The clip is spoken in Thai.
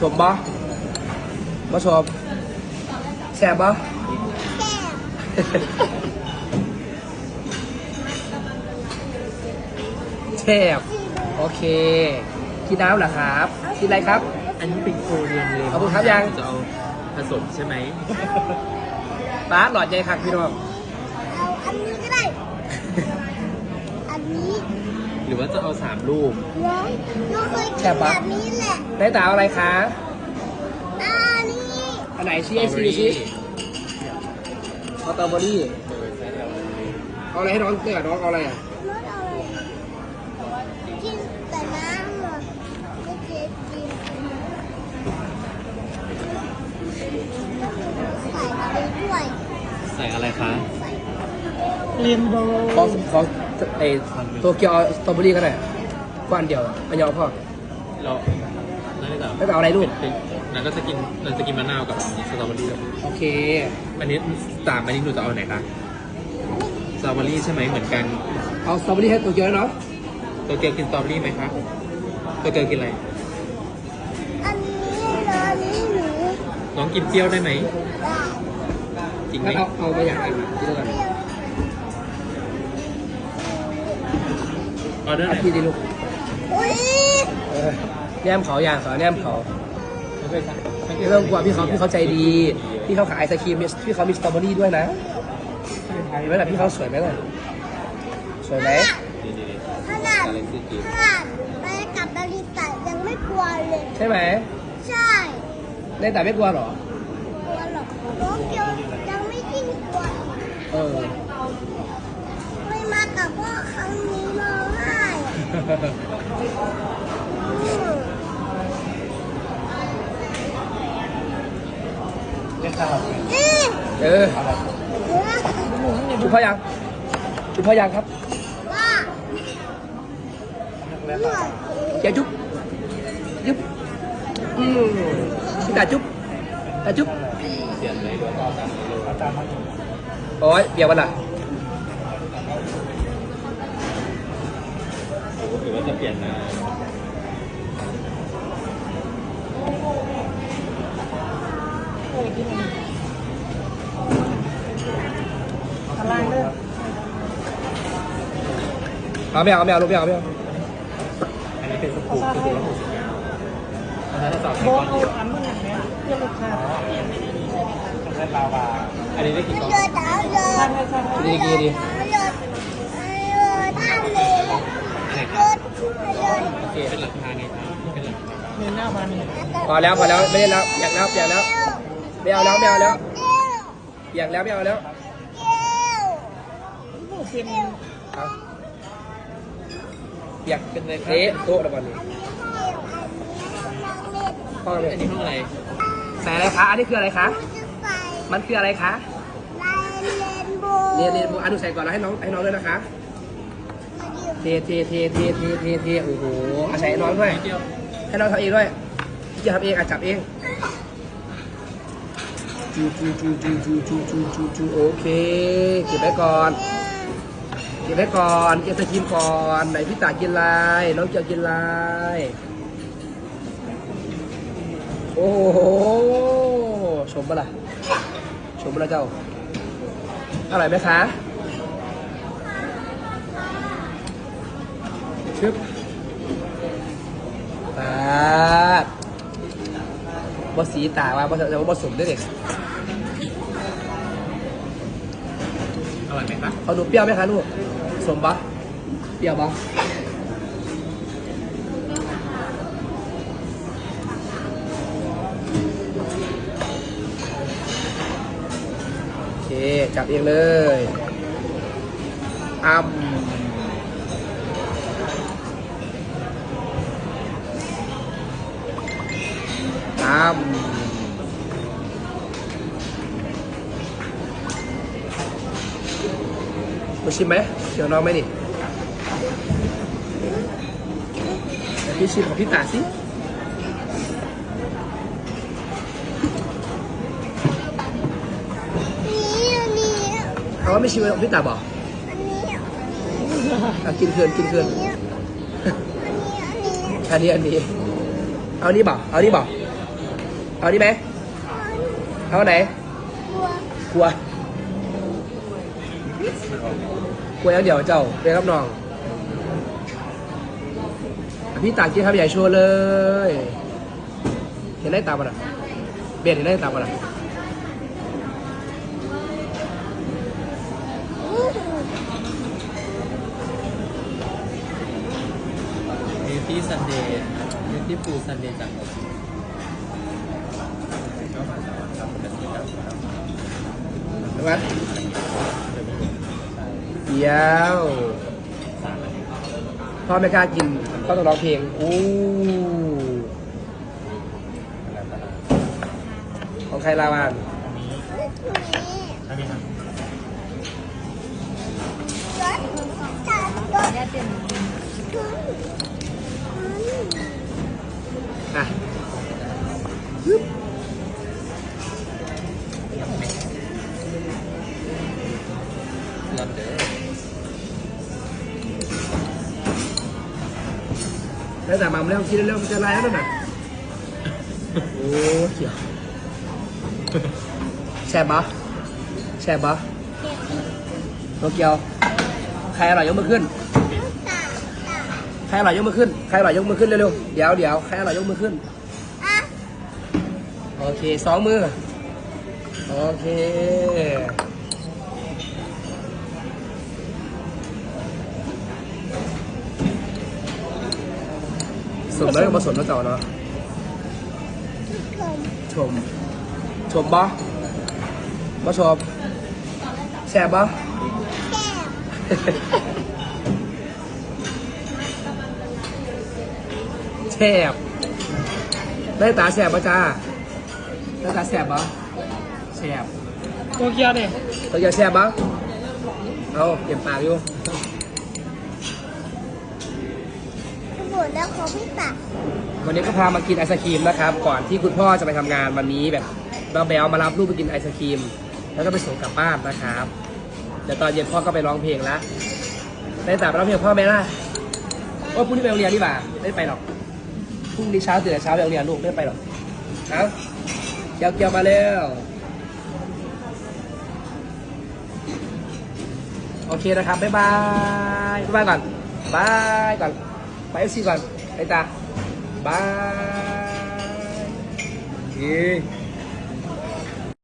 ชมบ่บ่ชมแซ่บบ่แซ่บโอเคกินน้ำเหรอครับกินอะไรครับ อันนี้เป็นโคเรียนเลยขอบคุณครับยัง จะเอาผสมใช่ไหมป้าหลอดใหญ่ครับพี่น้องเอาอันนี้ก็ได้ อันนี้หรือว่าจะเอาสามลูก น้องน้องเคยกินแบบนี้ แหละได้ตาเอาอะไรคะอันนี้อันไหนชี้ไอซีชี้สตรอเบอรี่เอาอะไรให้น้องเลือกน้องเอาอะไรอะรสอะไรกินแต่น้ำอะไม่เคยกินใส่อะไรด้วยใส่อะไรคะใส่ของของไอโตเกียวเอาสตรอเบอรี่ก็ได้ก้อนเดียวไม่ยอมพ่อเรา นั่นจะแล้วจะเอาอะไรลูกเป็นนั่นก็จะกินนั่นจะกินมะนาวกับสตรอเบอรี่โอเค อันนี้สามอันนี้หนูจะเอาไหนคะสตรอเบอรี่ใช่ไหมเหมือนกัน เอาสตรอเบอรี่ให้โตเกียวด้วยเนาะตัวเกียวกินสตรอเบอรี่ไหมคะตัวเกียวกินอะไร อันนี้นะอันนี้หนูน้องกินเปรี้ยวได้ไหมได้จริงไหมแล้วเอาเอาไปอย่างไรกินด้วยกันออเดอร์ไหนเอาพี่ดีลูกอุ้ยเออ แนมเขาอย่างเขาแนมเขาไม่เคยสั่งไม่ต้องกลัวพี่เขาพี่เขาใจดี พี่เขาขายไอศครีมมีพี่เขามีสตรอเบอรี่ด้วยนะเห็นไหมล่ะพี่เขาสวยไหมล่ะสวยไหมดีดีขนาดอะไรสิกินขนาดไปกับบริษัทยังไม่กลัวเลยใช่ไหมใช่เล่นแต่ไม่กลัวเหรอกลัวหรอกน้องเกียวยังไม่ยิ่งกลัวอีกเออไม่มากับพ่อครั้งนี้ร้องไห้อะอืม อืม เออเนื้อจุ๊บพ่อยังจุ๊บพ่อยังครับว่าเลือดอย่าจุ๊บจุ๊บอืมพี่ตาจุ๊บตาจุ๊บเปลี่ยนเลยด้วยก็ตามเลยโอ้ยเบียร์วันละหรือว่าจะเปลี่ยนนะ อะไรเด้อเอาไม่เอาไม่เอาลูกไม่เอาไม่เอาอันนี้เป็นสูตรสกู๊ปละหกสิบเก้าอันนั้นจะสอบโบเอาอันมึงอย่างเนี้ยเพื่อลูกค้าเป็นลาวาอันนี้ได้กี่ก้อนดีดีดีเป็นหลังคาไงครับเป็นหลังาพอแล้วพอแล้วไม่ได้แล้วอยากแล้วอยากแล้ว ไม่เอาแล้วไม่เอาแล้วอยากแล้วไม่เอาแล้วลูกเป็นเอาอยากเป็นเลยเอ๊ะโต๊ะระบาดนี้พ่อเลอัยนนี้ห้องอะไรใส่อะไรคะอันนี้คืออะไรคะมันคืออะไรคะเรียนเรียนอันนูใส่ก่อนแล้วให้น้องให้น้องด้วยนะคะเทเทเทเทเทเทเทโอ้โหอาศัยน้องด้วยเดียวให้น้องทำเองด้วยพี่จะทำเองอะจับเอง จูจูจูจูจูจูจูจูจูโอเค เก็บไว้ก่อน เก็บไว้ก่อนเก็บสกิมก่อนไหนพี่ตากินลายน้องเกียวกินลายโอ้โหชมปะล่ะชมปะล่ะเจ้าอร่อยไหมคะชึบปาดบอสีตาว่าบอสบอสมด้วยเด็ก อร่อยไหมครับเอาหนูเปรี้ยวไหมคะลูก สมปะเปรี้ยวปะโอเค จับเองเลยอ้ำอ้ำม ชิมไหมเดี๋ยวน้องไหมนี่เดี๋ยวพี่ชิมของพี่ตาสินี่อันนี้เอาว่าไม่ชิมของพี่ตาบอกอันนี้อะกินเคืนกินเคืนอันนี้อันนี้อันนี้อันนี้เอานี่บอกเอานี่บอกเอาดีไหมเอาไหนกลัวกลัว กลัวอย่างเดียวเจ้าเรียนรับน้องอะพี่ตากินครับใหญ่โชว์เลย เห็นได้ตามมันอะเบียดเห็นได้ตามมันอะอื้อหือเมที่ซันเดย์เมที่ฟูซันเดย์จากผมใช่ไหม เดี๋ยวพ่อไม่กล้ากินก็ต้องร้องเพลงอู้ของใครลาวานอันนี้ครับรถจับรถได้เต็มอะลอนเดอร์ แล้วแต่มาเรื่องคิดเรื่องมันจะอะไรแล้วน่ะโอ้เขียวแซ่บปะแซ่บปะโตเกียวใครอร่อยยกมือขึ้นตาตาใครอร่อยยกมือขึ้นใครอร่อยยกมือขึ้นเร็วๆเดี๋ยวเดี๋ยวใครอร่อยยกมือขึ้นอะโอเคสองมือโอเค สมแล้วก็ผสมแล้วเจ้าเนาะทุกคนชม ชมบ่บ่ชมแซ่บบ่แก้มแซ่บได้ตาแซ่บบ่จ้าได้ตาแซ่บบ่แซ่บโตเกียวเนี่ยตัวอย่าแซ่บบ่เอาเก็บปากอยู่ ทุกคน แล้วเขาไม่ตัดวันนี้ก็พามากินไอศครีมนะครับ ก่อนที่คุณพ่อจะไปทำงานวันนี้แบบเราแบลมารับลูกไปกินไอศครีม แล้วก็ไปส่งกลับบ้านนะครับเดี๋ยวตอนเย็นพ่อก็ไปร้องเพลงแล้วได้ตามไปร้องเพลงพ่อไหมล่ะโอ้พรุ่งนี้ไปโรงเรียนนี่หว่าไม่ได้ไปหรอกพรุ่งนี้เช้าตื่นแต่เช้าไปโรงเรียนลูกไม่ไปหรอกเอาเกี่ยวเกี่ยวมาเร็วโอเคนะครับบ๊ายบายบ๊ายบายก่อนบายก่อน ไปเอฟซีก่